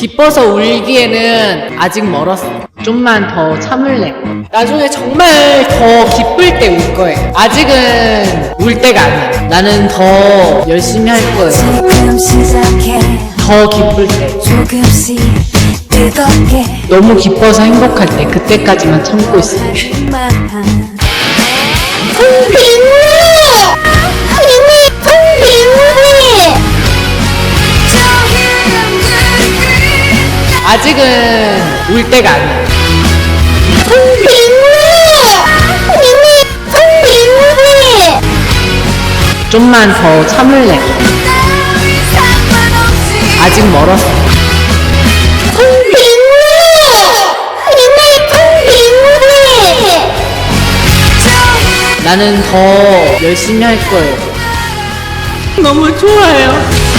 기뻐서 울기에는 아직 멀었어. 좀만 더 참을래. 나중에 정말 더 기쁠 때 울 거예요. 아직은 울 때가 아니야. 나는 더 열심히 할 거예요. 지금 시작해 더 기쁠 때. 조금씩 뜨겁게 너무 기뻐서 행복할 때 그때까지만 참고 있어. 만 아직은 울 때가 아니야. 좀만 더 참을래. 아직 멀었어. 나는 더 열심히 할 거예요. 너무 좋아요.